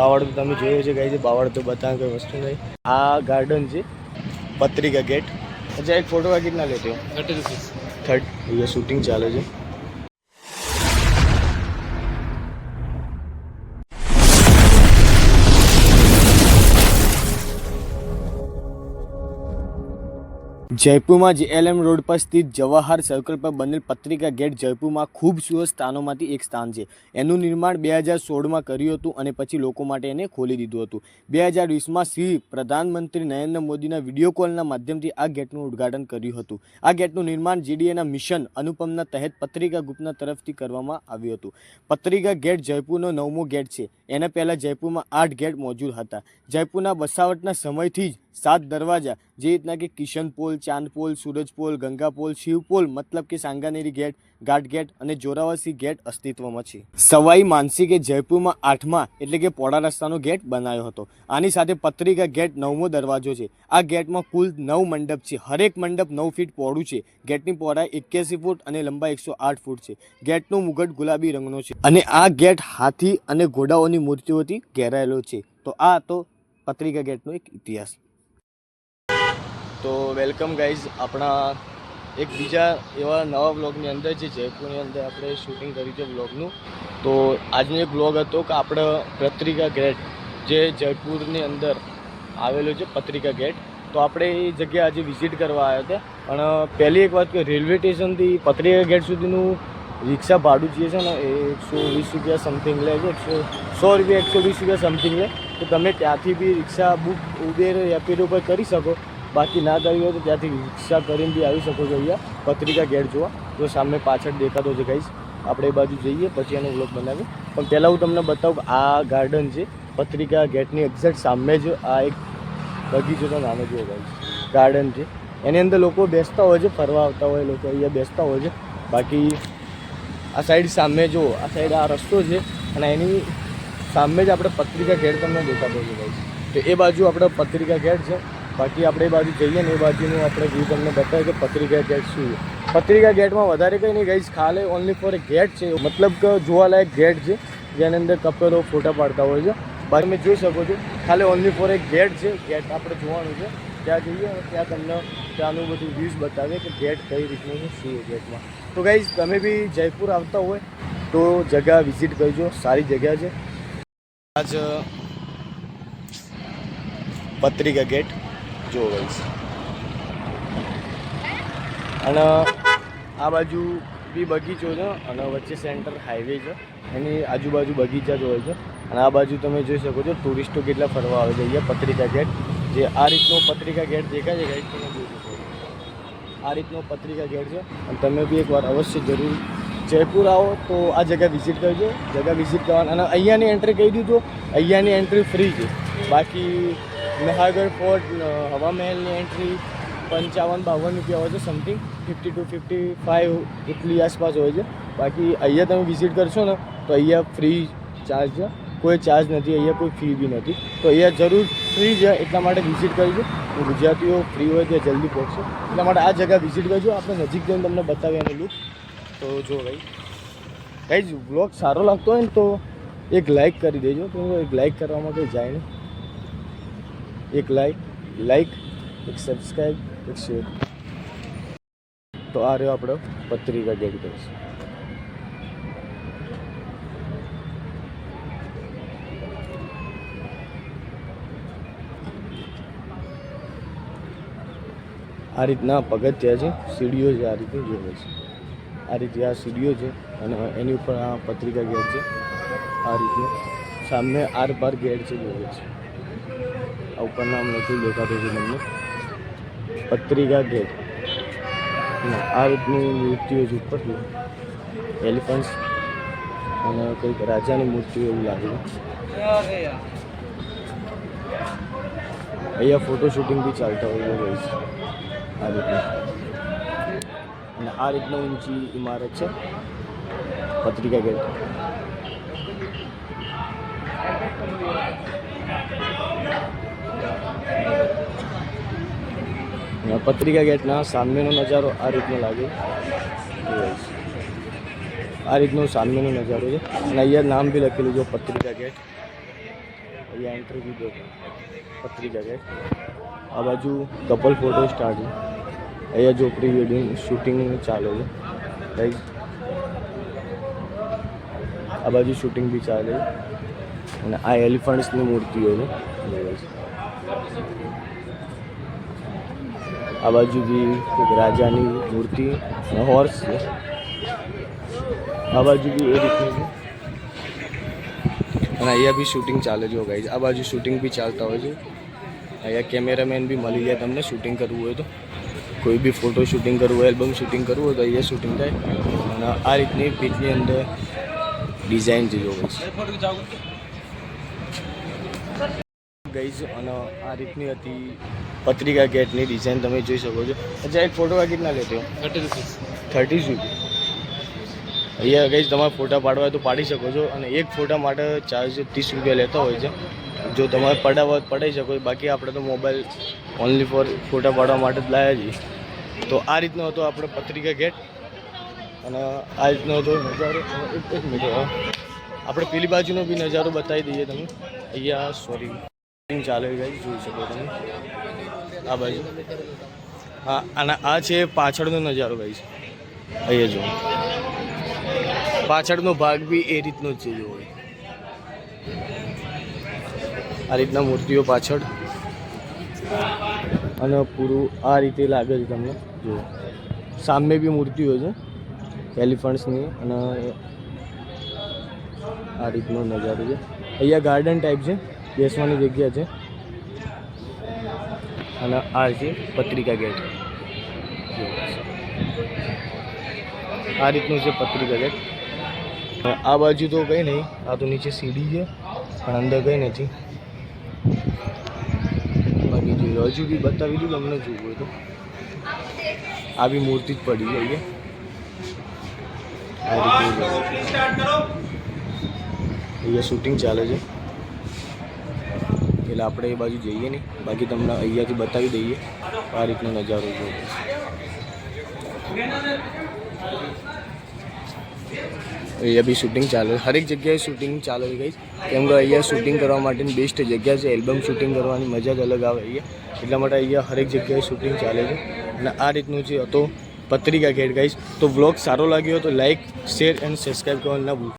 બાવળ તમે જોયું છે કઈ છે બાવળ તો બતા કોઈ વસ્તુ નહીં. આ ગાર્ડન છે પત્રિકા ગેટ અચ્છા એક ફોટો કેટલા લેતો? થર્ડ અહીંયા શૂટિંગ ચાલે છે. જયપુરમાં જેએલએમ રોડ પર સ્થિત જવાહર સર્કલ પર બનેલ પત્રિકા ગેટ જયપુરમાં ખૂબ સુરત સ્થાનોમાંથી એક સ્થાન છે. એનું નિર્માણ બે હજાર સોળમાં કર્યું હતું અને પછી લોકો માટે એને ખોલી દીધું હતું. બે હજાર વીસમાં શ્રી પ્રધાનમંત્રી નરેન્દ્ર મોદીના વીડિયો કોલના માધ્યમથી આ ગેટનું ઉદ્ઘાટન કર્યું હતું. આ ગેટનું નિર્માણ જીડીએના મિશન અનુપમના તહેત પત્રિકા ગ્રુપના તરફથી કરવામાં આવ્યું હતું. પત્રિકા ગેટ જયપુરનો નવમો ગેટ છે. એના પહેલાં જયપુરમાં આઠ ગેટ મોજૂદ હતા. જયપુરના બસાવટના સમયથી જ સાત દરવાજા, જે રીતના કે કિશન પોલ, ચાંદ પોલ સૂરજપોલ શિવ પોલ, મતલબ કે સાંગાનેરી ગેટ ગાઢ ગેટ અને જોરાવાસી ગેટ અસ્તિત્વમાં છે. સવાઈ માનસિકે જયપુરમાં આઠમા એટલે કે પોળા રસ્તાનો ગેટ બનાવ્યો હતો. આની સાથે પત્રિકા ગેટ નવમો દરવાજો છે. આ ગેટમાં કુલ નવ મંડપ છે. હરેક મંડપ નવ ફીટ પહોળું છે. ગેટની પહોળાઈ એક્યાસી ફૂટ અને લંબાઈ એકસો આઠ ફૂટ છે. ગેટનો મુગટ ગુલાબી રંગનો છે. અને આ ગેટ હાથી અને ઘોડાઓની મૂર્તિઓથી ઘેરાયેલો છે. તો આ હતો પત્રિકા ગેટનો એક ઇતિહાસ. તો વેલકમ ગાઈઝ, આપણા એક બીજા એવા નવા બ્લોગની અંદર જે જયપુરની અંદર આપણે શૂટિંગ કર્યું છે બ્લોગનું તો આજનો એક બ્લોગ હતો કે આપણે પત્રિકા ગેટ, જે જયપુરની અંદર આવેલો છે પત્રિકા ગેટ. તો આપણે એ જગ્યાએ આજે વિઝિટ કરવા આવ્યા હતા. પણ પહેલી એક વાત કે રેલવે સ્ટેશનથી પત્રિકા ગેટ સુધીનું રિક્ષા ભાડું જે છે ને એ એકસો વીસ રૂપિયા સમથિંગ લે છે, એકસો સો રૂપિયા, એકસો વીસ રૂપિયા સમથિંગ લે. તો તમે ત્યાંથી બી રિક્ષા બુક ઉબેર રેપિડો ઉપર કરી શકો. બાકી ના કરી હોય તો ત્યાંથી રિક્ષા કરીને બી આવી શકો છો અહીંયા પત્રિકા ગેટ જોવા. તો સામે પાછળ દેખાતો છે ગાઈસ આપણે એ બાજુ જઈએ, પછી એનો વ્લોગ બનાવીએ. પણ પહેલાં હું તમને બતાવું આ ગાર્ડન છે, પત્રિકા ગેટની એક્ઝેક્ટ સામે જ આ એક બગીચોનું નામે જુઓ ગાઈસ ગાર્ડન છે. એની અંદર લોકો બેસતા હોય છે, ફરવા આવતા હોય, લોકો અહીંયા બેસતા હોય છે. બાકી આ સાઈડ સામે જુઓ આ સાઈડ આ રસ્તો છે અને એની સામે જ આપણે પત્રિકા ગેટ તમને દેખાતો છે ભાઈ તો એ બાજુ આપણે પત્રિકા ગેટ છે. બાકી આપણે એ બાજુ જઈએ ને એ બાજુનું આપણે વ્યૂ તમને બતાવે કે પત્રિકા ગેટ શું છે. પત્રિકા ગેટમાં વધારે કંઈ નહીં ગઈ ખાલી ઓનલી ફોર ગેટ છે. મતલબ કે જોવાલાયક ગેટ છે, જેની અંદર કપેલો ફોટા પાડતા હોય છે. બાકી તમે જોઈ શકો છો, ખાલી ઓનલી ફોર એક ગેટ છે. ગેટ આપણે જોવાનું છે. ત્યાં જઈએ ત્યાં તમને ત્યાંનું બધું વ્યૂઝ બતાવે કે ગેટ કઈ રીતનું છે, શું ગેટમાં તો ગાઈઝ તમે બી જયપુર આવતા હોય તો જગ્યા વિઝિટ કરજો, સારી જગ્યા છે. આજ, પત્રિકા ગેટ જો અને આ બાજુ બી બગીચો છે અને વચ્ચે સેન્ટર હાઈવે છે. એની આજુબાજુ બગીચા જ હોય છે. અને આ બાજુ તમે જોઈ શકો છો ટુરિસ્ટો કેટલા ફરવા આવે છે. અહીંયા પત્રિકા ગેટ જે આ રીતનો પત્રિકા ગેટ દેખાય છે ગાઈડ તમે જોઈ શકો આ રીતનો પત્રિકા ગેટ છે. અને તમે બી એકવાર અવશ્ય જરૂર જયપુર આવો તો આ જગ્યા વિઝિટ કરજો. જગ્યા વિઝિટ કરવાની અને અહીંયાની એન્ટ્રી કહી દીધું અહીંયાની એન્ટ્રી ફ્રી છે. બાકી મહાગઢ ફોર્ટ હવા મહેલની એન્ટ્રી પંચાવન બાવન રૂપિયા હોય છે something fifty two fifty five એટલી આસપાસ હોય છે. બાકી અહીંયા તમે વિઝિટ કરશો ને, તો અહીંયા ફ્રી ચાર્જ છે. કોઈ ચાર્જ નથી, અહીંયા કોઈ ફી બી નથી. તો અહીંયા જરૂર ફ્રી છે, એટલા માટે વિઝિટ કરજો તો ગુજરાતીઓ ફ્રી હોય ત્યાં જલ્દી પહોંચશે. એટલા માટે આ જગ્યા વિઝિટ કરજો આપણે નજીક જઈને તમને બતાવીએ એનો લુક તો જો ભાઈ કંઈ જ બ્લોગ સારો લાગતો હોય ને તો એક લાઈક કરી દેજો. તો એક લાઈક કરવામાં કંઈ જાય નહીં. એક લાઈક લાઈક એક સબસ્ક્રાઈબ એક શેર તો આ રહ્યો આપણો પત્રિકા ગેટ કરીશું આ રીતના પગથિયા છે, સીડીઓ છે આ રીતે જોવે છે. આ રીતે આ સીડીઓ છે અને એની ઉપર આ પત્રિકા ગેટ છે. આ રીતનું સામે આર પાર ગેટ છે જોવે છે. આ ઉપર નામ નથી દેખાતું છે તમને. પત્રિકા ગેટ આ રીતની મૂર્તિઓ છે ઉપર એલિફન્ટ્સ અને કંઈક રાજાની મૂર્તિઓ એવું લાગે અહીંયા ફોટો શૂટિંગ બી ચાલતા હોય હોય છે. આ રીતનું અને આ રીતનું ઊંચી ઇમારત છે, પત્રિકા ગેટ. પત્રિકા ગેટના સામેનો નજારો આ રીતનો લાગે. આ રીતનો સામેનો નજારો છે. અને અહીંયા નામ બી લખેલું છે, પત્રિકા ગેટ. અહીંયા એન્ટ્રી બી પત્રિકા છે આ બાજુ કપલ ફોટો સ્ટાર્ટ અહીંયા જો પ્રી વેડિંગ શૂટિંગ ચાલે છે. ગાઈઝ આ બાજુ શૂટિંગ બી ચાલે અને આ એલિફન્ટ્સની મૂર્તિઓ છે. આ બાજુ બી રાજાની મૂર્તિ હોર્સ છે. આ બાજુ બી એ રીતનું છે. અને અહીંયા બી શૂટિંગ ચાલે જો ગાઈઝ આ બાજુ શૂટિંગ બી ચાલતા હોય છે. અહીંયા કેમેરામેન બી મળી જાય તમને શૂટિંગ કરવું હોય તો. કોઈ બી ફોટો શૂટિંગ કરવું હોય એલ્બમ શૂટિંગ કરવું હોય તો અહીંયા શૂટિંગ થાય. અને આ રીતની પીચની અંદર ડિઝાઇન જોઈ હોય છે. ગઈ અને આ રીતની હતી પત્રિકા ગેટની ડિઝાઇન તમે જોઈ શકો છો. અચ્છા, એક ફોટો આ કેટલા લેતો થર્ટી રૂપીસ અહીંયા ગઈ તમારે ફોટા પાડવા હોય તો પાડી શકો છો. અને એક ફોટા માટે ચાર્જ ત્રીસ રૂપિયા લેતા હોય છે. જો તમારે પડાવ પડાવી શકો બાકી આપણે તો મોબાઈલ ઓનલી ફોર ફોટા પાડવા માટે જ લાવ્યા છીએ. તો આ રીતનો હતો આપણે પત્રિકા ગેટ. અને આ રીતનો હતો નજારો. એક મિનિટ આપણે પેલી બાજુનો બી નજારો બતાવી દઈએ તમે અહીંયા સોરી ચાલે ગઈ જોઈ શકો તમે. આ બાજુ. હા, અને આ છે પાછળનો નજારો ગઈ છે અહીંયા જો પાછળનો ભાગ બી એ રીતનો જ છે જો આ રીતના મૂર્તિઓ પાછળ. અને પૂરું આ રીતે લાગે છે તમને. જો. સામે બી મૂર્તિઓ છે. એલિફન્ટ્સની અને આ રીતનો નજારો છે. અહીંયા ગાર્ડન ટાઈપ છે. બેસવાની જગ્યા છે. અને આ છે પત્રિકા ગેટ આ રીતનું છે પત્રિકા ગેટ આ બાજુ તો કંઈ નહીં. આ તો નીચે સીડી છે. પણ અંદર કંઈ નથી. બાકી જો હજુ બી બતાવી દઉં તમને જોવું હોય તો. આવી મૂર્તિ જ પડી જઈએ. અહીંયા શૂટિંગ ચાલે છે. એટલે આપણે એ બાજુ જઈએ નહીં. બાકી તમને અહીંયાથી બતાવી દઈએ. આ રીતનો નજારો જોવો. અહીંયા બી શૂટિંગ ચાલે હરેક જગ્યાએ શૂટિંગ ચાલે ગઈ કેમ કે અહીંયા શૂટિંગ કરવા માટેની બેસ્ટ જગ્યા છે. એલ્બમ શૂટિંગ કરવાની મજા જ અલગ આવે અહીંયા. એટલા માટે અહીંયા હરેક જગ્યાએ શૂટિંગ ચાલે છે. અને આ રીતનું છે હતો પત્રિકા ગેટ ગાઈશ તો વ્લોગ સારો લાગ્યો તો લાઈક શેર એન્ડ સબસ્ક્રાઈબ કરવાનું ના ભૂલ